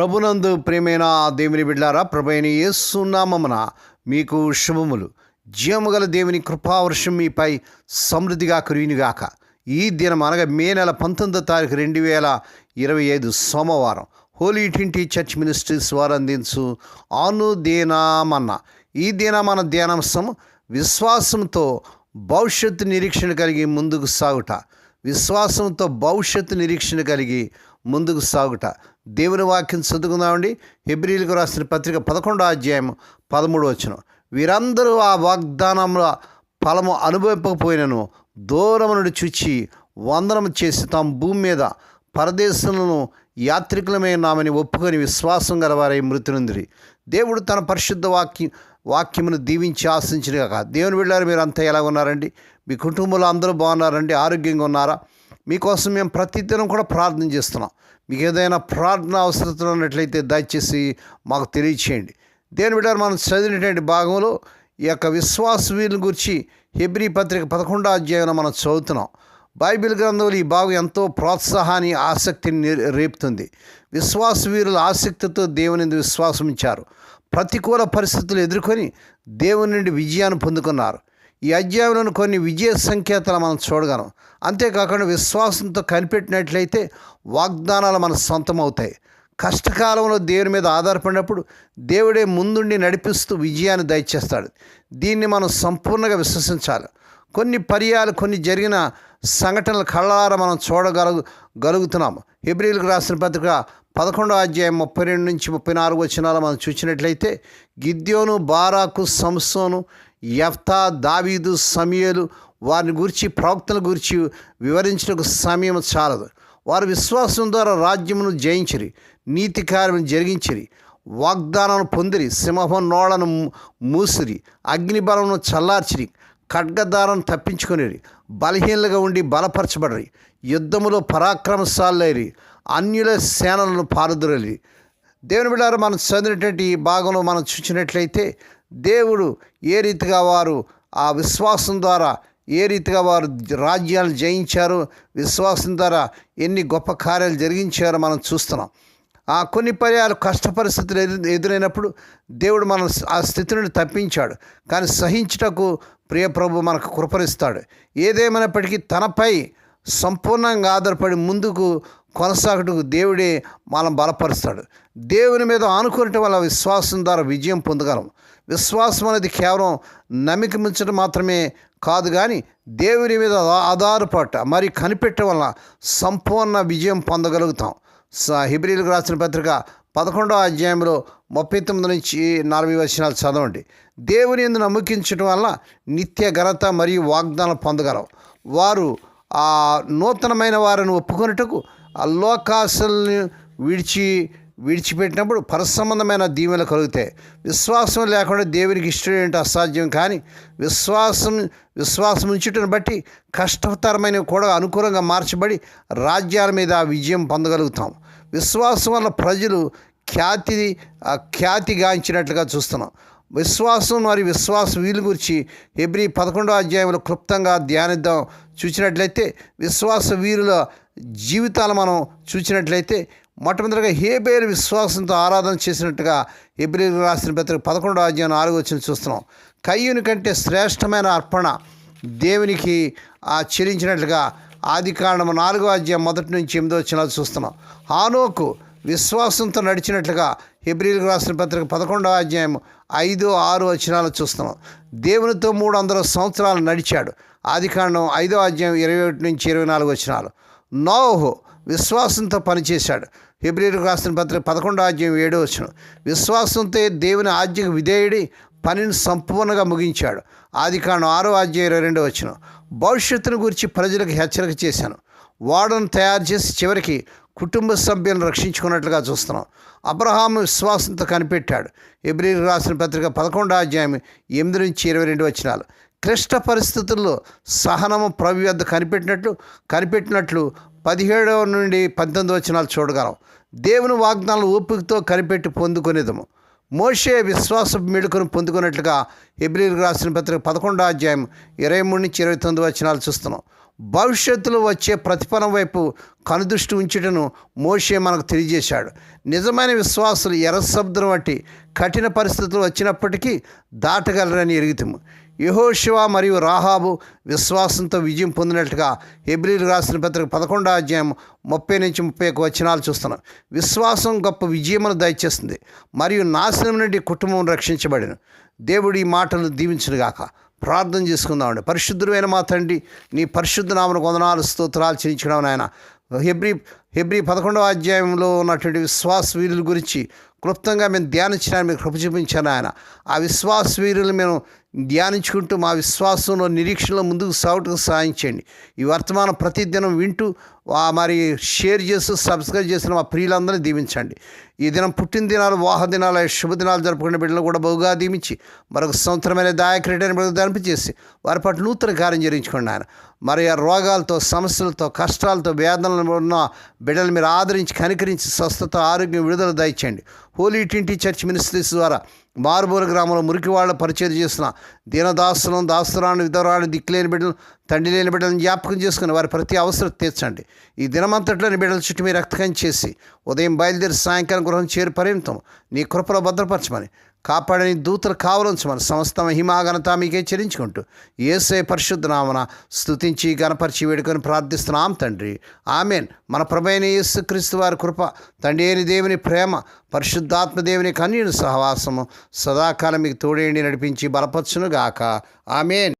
ప్రభునందు ప్రేమైన దేవుని బిడ్డారా ప్రభైన ఏసునామమున మీకు శుభములు. జీవముగల దేవుని కృపావర్షం మీపై సమృద్ధిగా కురియునిగాక ఈ దినం అనగా మే నెల పంతొమ్మిదో తారీఖు రెండు వేల ఇరవై ఐదు సోమవారం హోలీ ట్వంటీ చర్చ్ మినిస్ట్రీస్ వారు అందించు అనుదేనామన్న. ఈ దినమన ధ్యానాంశం విశ్వాసంతో భవిష్యత్తు నిరీక్షణ కలిగి ముందుకు సాగుట. విశ్వాసంతో భవిష్యత్తు నిరీక్షణ కలిగి ముందుకు సాగుట. దేవుని వాక్యం చదువుకుందామండి. హెబ్రిలకు రాసిన పత్రిక పదకొండో అధ్యాయం పదమూడు వచ్చిన వీరందరూ ఆ వాగ్దానంలో ఫలము అనుభవింపకపోయినను దూరము నుండి చూచి వందనం చేసి తాము భూమి మీద పరదేశంలో యాత్రికులమే నామని ఒప్పుకొని విశ్వాసం గలవారై మృతి దేవుడు తన పరిశుద్ధ వాక్యం వాక్యమును దీవించి ఆశించిన కాక దేవుని వెళ్ళారు మీరు అంతా ఎలా ఉన్నారండి? మీ కుటుంబంలో అందరూ బాగున్నారండి? ఆరోగ్యంగా ఉన్నారా? మీకోసం మేము ప్రతిదినం కూడా ప్రార్థన చేస్తున్నాం. మీకు ఏదైనా ప్రార్థన అవసరం ఉన్నట్లయితే దయచేసి మాకు తెలియచేయండి. దేని బిడ్డ మనం చదివినటువంటి భాగంలో ఈ యొక్క విశ్వాస వీరుల గురించి హెబ్రి పత్రిక పదకొండో అధ్యాయంలో మనం చదువుతున్నాం. బైబిల్ గ్రంథంలో ఈ భాగం ఎంతో ప్రోత్సాహాన్ని ఆసక్తిని రేపుతుంది. విశ్వాస వీరుల ఆసక్తితో దేవుని విశ్వాసం ఇచ్చారు ప్రతికూల పరిస్థితులు ఎదుర్కొని దేవుని నుండి విజయాన్ని పొందుకున్నారు. ఈ అధ్యాయంలోని కొన్ని విజయ సంకేతాలు మనం చూడగలం. అంతేకాకుండా విశ్వాసంతో కనిపెట్టినట్లయితే వాగ్దానాలు మన సొంతం అవుతాయి కష్టకాలంలో దేవుని మీద ఆధారపడినప్పుడు దేవుడే ముందుండి నడిపిస్తూ విజయాన్ని దయచేస్తాడు. దీన్ని మనం సంపూర్ణంగా విశ్వసించాలి. కొన్ని పర్యాలు కొన్ని జరిగిన సంఘటనలు కళ్ళారా మనం చూడగలుగు గలుగుతున్నాము. హెబ్రిల్కి రాసిన పత్రిక పదకొండో అధ్యాయం ముప్పై రెండు నుంచి ముప్పై నాలుగు వచ్చినాలు మనం చూసినట్లయితే గిద్యోను బారాకు సంసోను యఫ్తా దావీదు సమయలు వారిని గురించి ప్రవక్తల గురించి వివరించడానికి సమయం చాలదు. వారు విశ్వాసం ద్వారా రాజ్యమును జయించిరి నీతి కార్యం జరిగించిరి వాగ్దానం పొందిరి సింహం నోళ్ళను మూసిరి అగ్నిబలమును చల్లార్చిరి ఖడ్గదారం తప్పించుకొని బలహీనలుగా ఉండి బలపరచబడరి యుద్ధములో పరాక్రమశాలైరి అన్యుల సేనలను పారదురలి. దేవుని బిడ్డారు మనం చదివినటువంటి ఈ భాగంలో మనం చూసినట్లయితే దేవుడు ఏ రీతిగా వారు ఆ విశ్వాసం ద్వారా ఏ రీతిగా వారు రాజ్యాలు జయించారు విశ్వాసం ద్వారా ఎన్ని గొప్ప కార్యాలు జరిగించారో మనం చూస్తున్నాం. ఆ కొన్ని పర్యాలు కష్ట పరిస్థితులు ఎదు ఎదురైనప్పుడు దేవుడు మన ఆ స్థితి నుండి తప్పించాడు. కానీ సహించుటకు ప్రియ ప్రభు మనకు కృపరిస్తాడు ఏదేమైనప్పటికీ తనపై సంపూర్ణంగా ఆధారపడి ముందుకు కొనసాగటకు దేవుడే మనం బలపరుస్తాడు. దేవుని మీద ఆనుకోవటం వల్ల విశ్వాసం ద్వారా విజయం పొందగలం. విశ్వాసం అనేది కేవలం నమ్మిక మించడం మాత్రమే కాదు కానీ దేవుని మీద ఆధారపడట మరి కనిపెట్టడం వల్ల సంపూర్ణ విజయం పొందగలుగుతాం. స హిబ్రిలకు రాసిన పత్రిక పదకొండవ అధ్యాయంలో ముప్పై తొమ్మిది నుంచి నలభై వచనాలు చదవండి. దేవుని ఎందు నమ్మకించడం వల్ల నిత్య ఘనత మరియు వాగ్దానం పొందగలం. వారు ఆ నూతనమైన వారిని ఒప్పుకొనుటకు ఆ లోకాశల్ని విడిచి విడిచిపెట్టినప్పుడు పరసంబంధమైన దీవెనలు కలుగుతాయి. విశ్వాసం లేకుండా దేవునికి ఇష్టం ఏంటో అసాధ్యం. కానీ విశ్వాసం విశ్వాసం ఉంచుటను బట్టి కష్టతరమైనవి కూడా అనుకూలంగా మార్చబడి రాజ్యాల మీద విజయం పొందగలుగుతాం. విశ్వాసం వల్ల ప్రజలు ఖ్యాతి ఖ్యాతిగాంచినట్లుగా చూస్తున్నాం. విశ్వాసం మరియు విశ్వాస వీలు గురించి ఎబ్రి పదకొండో అధ్యాయంలో క్లుప్తంగా ధ్యానిద్దాం. చూసినట్లయితే విశ్వాస వీరుల జీవితాలు మనం చూసినట్లయితే మొట్టమొదటిగా హేబేరు విశ్వాసంతో ఆరాధన చేసినట్టుగా ఎబ్రి రాసిన పత్రిక పదకొండో అధ్యాయం నాలుగు వచ్చిన చూస్తున్నాం. కయ్యూని కంటే శ్రేష్టమైన అర్పణ దేవునికి ఆ చెల్లించినట్లుగా ఆది కాండము నాలుగో అధ్యాయం మొదటి నుంచి ఎనిమిదో వచ్చిన చూస్తున్నాం. హానోకు విశ్వాసంతో నడిచినట్లుగా హెబ్రిల్కి రాసిన పత్రిక పదకొండవ అధ్యాయం ఐదు ఆరు వచనాలు చూస్తున్నాం. దేవునితో మూడు వందల సంవత్సరాలు నడిచాడు. ఆది కాండం ఐదో అధ్యాయం ఇరవై ఒకటి నుంచి ఇరవై నాలుగు వచనాలు. నోహు విశ్వాసంతో పనిచేశాడు. హెబ్రిల్కి రాసిన పత్రిక పదకొండవ అధ్యాయం ఏడో వచ్చిన విశ్వాసంతో దేవుని ఆజ్ఞకు విధేయుడి పనిని సంపూర్ణంగా ముగించాడు. ఆది కాండం ఆరో అధ్యాయం ఇరవై రెండో వచనం. భవిష్యత్తును గురించి ప్రజలకు హెచ్చరిక చేశాను. వాడను తయారు చేసి చివరికి కుటుంబ సభ్యులను రక్షించుకున్నట్లుగా చూస్తున్నాం. అబ్రహాం విశ్వాసంతో కనిపెట్టాడు. ఎబ్రిల్ రాసిన పత్రిక పదకొండో అధ్యాయం ఎనిమిది నుంచి ఇరవై రెండు వచ్చినాలు క్లిష్ట పరిస్థితుల్లో సహనము ప్రభు వద్ద కనిపెట్టినట్లు కనిపెట్టినట్లు పదిహేడవ నుండి పద్దెనిమిది వచనాలు చూడగలం. దేవుని వాగ్దానాలు ఓపికతో కనిపెట్టి పొందుకునేదము. మోషే విశ్వాస మెడుకును పొందుకున్నట్లుగా ఎబ్రిల్ రాసిన పత్రిక పదకొండో అధ్యాయం ఇరవై మూడు నుంచి ఇరవై తొమ్మిది వచనాలు చూస్తున్నాం. భవిష్యత్తులో వచ్చే ప్రతిఫలం వైపు కనుదృష్టి ఉంచుటను మోషే మనకు తెలియజేశాడు. నిజమైన విశ్వాసులు ఎర్ర సముద్రం వంటి కఠిన పరిస్థితులు వచ్చినప్పటికీ దాటగలరని ఎరుగుతాము యహోశివ మరియు రాహాబు విశ్వాసంతో విజయం పొందినట్లుగా ఎబ్రిల్ రాసిన పత్రిక పదకొండో అధ్యాయం ముప్పై నుంచి ముప్పై ఒక వచనాలు చూస్తున్నాం. విశ్వాసం గొప్ప విజయమును దయచేస్తుంది మరియు నాశనం నుండి కుటుంబం రక్షించబడిన. దేవుడి ఈ మాటలు దీవించునుగాక. ప్రార్థన చేసుకుందామండి పరిశుద్ధుడైన మా తండ్రి నీ పరిశుద్ధ నామను కొందనాలు స్తోత్రాలు చేయించడం నాయన. హెబ్రి హెబ్రి పదకొండవ అధ్యాయంలో ఉన్నటువంటి విశ్వాస వీరుల గురించి క్లుప్తంగా మేము ధ్యానించడానికి మీకు కృప చూపించాను ఆయన ఆ విశ్వాస వీరులు మేము ధ్యానించుకుంటూ మా విశ్వాసంలో నిరీక్షణలో ముందుకు సాగుటకు సహాయం చేయండి. ఈ వర్తమానం ప్రతిదినం వింటూ మరి షేర్ చేస్తూ సబ్స్క్రైబ్ చేసిన మా ప్రియులందరినీ దీవించండి. ఈ దినం పుట్టినదినాలు వాహ దినాలు శుభదినాలు జరుపుకునే బిడ్డలు కూడా బహుగా దీవించి మరొక సంవత్సరమైన దాయక్రీడని బిడ్డలు చేసి వారి పట్ల నూతన కార్యం జరించుకోండి ఆయన మరి ఆ రోగాలతో సమస్యలతో కష్టాలతో వేదనలు ఉన్న బిడ్డలు మీరు ఆదరించి కనికరించి స్వస్థత ఆరోగ్యం విడుదల దయచేయండి. హోలీ ట్వంటీ చర్చ్ మినిస్ట్రీస్ ద్వారా మారుమూల గ్రామంలో మురికి వాళ్ళ పరిచయం చేసిన దీనదాసులను దాసురాన్ని విధవరాన్ని దిక్కులేని బిడ్డలు తండ్రి లేని బిడ్డలను జ్ఞాపకం చేసుకుని వారి ప్రతి అవసరం తీర్చండి. ఈ దినమంతట్లోని బిడ్డల చుట్టూ మీరు రక్తకం చేసి ఉదయం బయలుదేరి సాయంకాలం గృహం చేరి పరిమితం. నీ కృపలో భద్రపరచమని కాపాడని దూతలు కావలించమని సమస్త మహిమా ఘనత మీకే చెల్లించుకుంటూ. ఏసే పరిశుద్ధనామన స్థుతించి గణపరిచి వేడుకొని ప్రార్థిస్తున్నాం తండ్రి. ఆమెన్. మన ప్రభైన యేసు క్రీస్తు వారి కృప తండ్రి అయిన దేవుని ప్రేమ పరిశుద్ధాత్మ దేవుని కన్యుని సహవాసము సదాకాలం మీకు తోడేండి నడిపించి బలపరచునుగాక. ఆమెన్.